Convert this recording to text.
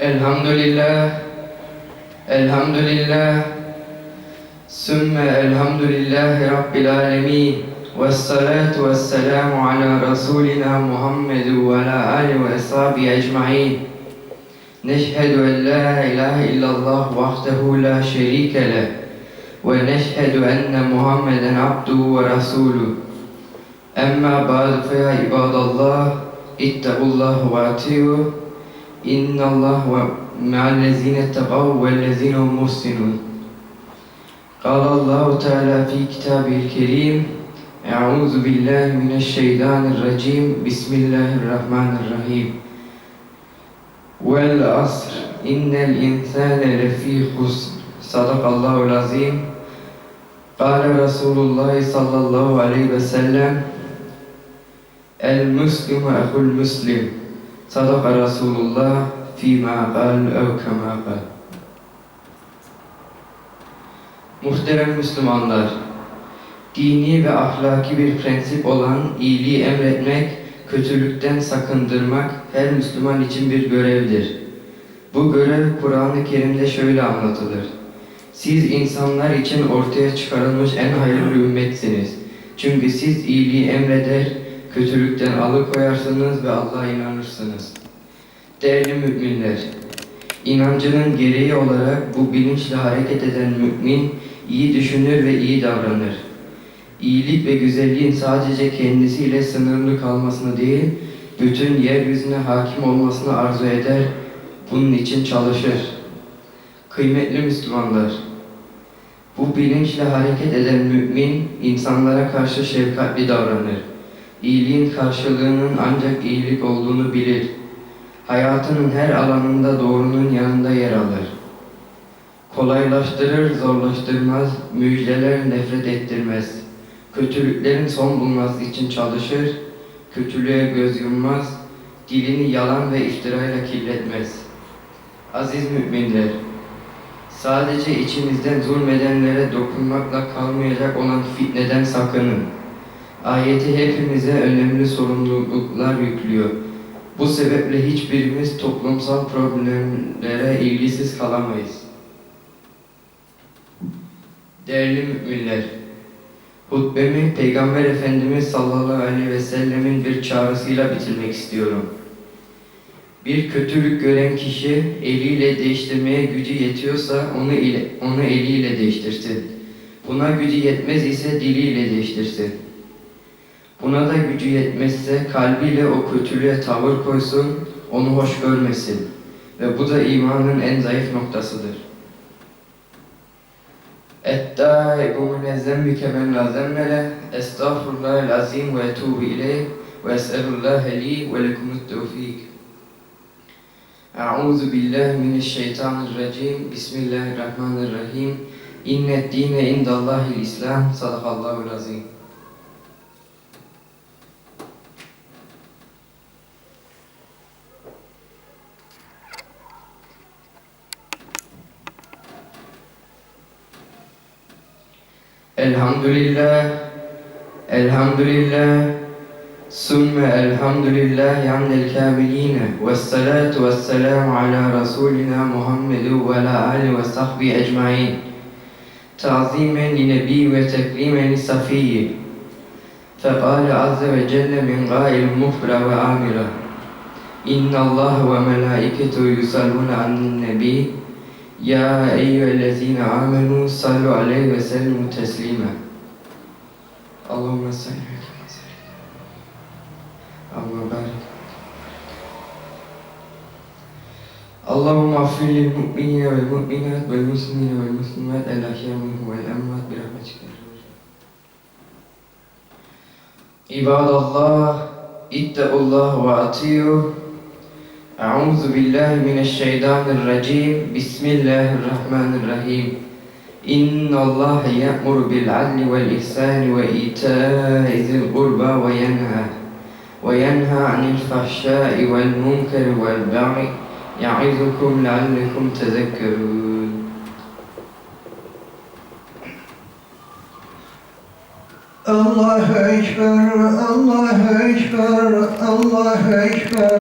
الحمد لله الحمد لله ثم الحمد لله رب العالمين والصلاة والسلام على رسولنا محمد وعلى آله وأصحابه أجمعين نشهد أن لا إله إلا الله وحده لا شريك له ونشهد أن محمدا عبده ورسوله أما بعد فيا عباد الله اتقوا الله وأطيعوه إن الله مع الذين اتقوا والذين هم محسنون قال الله تعالى في كتابه الكريم أعوذ بالله من الشيطان الرجيم بسم الله الرحمن الرحيم والعصر إن الإنسان لفي خسر صدق الله العظيم قال رسول الله صلى الله عليه وسلم El-Müslim ve Ehul-Müslim. Sadaka Resulullah fîmâ kal ev kemâ. Muhterem Müslümanlar, dini ve ahlaki bir prensip olan iyiliği emretmek, kötülükten sakındırmak her Müslüman için bir görevdir. Bu görev Kur'an-ı Kerim'de şöyle anlatılır. Siz insanlar için ortaya çıkarılmış en hayırlı ümmetsiniz. Çünkü siz iyiliği emreder, kötülükten alıkoyarsınız ve Allah'a inanırsınız. Değerli müminler, inancının gereği olarak bu bilinçle hareket eden mümin iyi düşünür ve iyi davranır. İyilik ve güzelliğin sadece kendisiyle sınırlı kalmasını değil, bütün yeryüzüne hakim olmasını arzu eder, bunun için çalışır. Kıymetli Müslümanlar, bu bilinçle hareket eden mümin insanlara karşı şefkatli davranır. İyiliğin karşılığının ancak iyilik olduğunu bilir. Hayatının her alanında doğrunun yanında yer alır. Kolaylaştırır, zorlaştırmaz, müjdeler nefret ettirmez. Kötülüklerin son bulması için çalışır, kötülüğe göz yummaz, dilini yalan ve iftirayla kirletmez. Aziz müminler, sadece içinizden zulmedenlere dokunmakla kalmayacak olan fitneden sakının. Ayeti hepimize önemli sorumluluklar yüklüyor. Bu sebeple hiçbirimiz toplumsal problemlere ilgisiz kalamayız. Değerli müminler, hutbemi Peygamber Efendimiz sallallahu aleyhi ve sellemin bir çağrısıyla bitirmek istiyorum. Bir kötülük gören kişi eliyle değiştirmeye gücü yetiyorsa onu, ile, onu eliyle değiştirsin. Buna gücü yetmez ise diliyle değiştirsin. Buna da gücü yetmezse kalbiyle o kötülüğe tavır koysun, onu hoş görmesin. Ve bu da imanın en zayıf noktasıdır. Ettaibu mine zembi kemen la zemmele, estağfurullahel azim ve etubu ileyh ve es'elullahe li ve lekumut tevfik. Euzu billahi mineşşeytanirracim. Bismillahirrahmanirrahim. İnned dine indallahil İslam. Sadakallahul azim. الحمد لله الحمد لله ثم الحمد لله عن الكاملين والصلاة والسلام على رسولنا محمد وعلى آله وصحبه أجمعين. تعظيما لنبي وتكريما لصفي فقال عز وجل من قائل مفرى وآمرة إن الله وملائكته يصلون عن النبي يا أيها الذين آمنوا صلوا عليه وسلموا تسليما. اللهم صل وسلم اللهم بارك. اللهم اغفر للمؤمنين والمؤمنات والمسلمين والمسلمات الأحياء منهم والأموات برحمتك عباد الله اتقوا الله وأطيعوه. أعوذ بالله من الشيطان الرجيم. بسم الله الرحمن الرحيم. إن الله يأمر بالعدل والإحسان وإيتاء ذي القربى وينهى وينهى عن الفحشاء والمنكر والبغي. يعظكم لعلكم تذكرون. Allahu Ekber, Allahu Ekber, Allahu Ekber.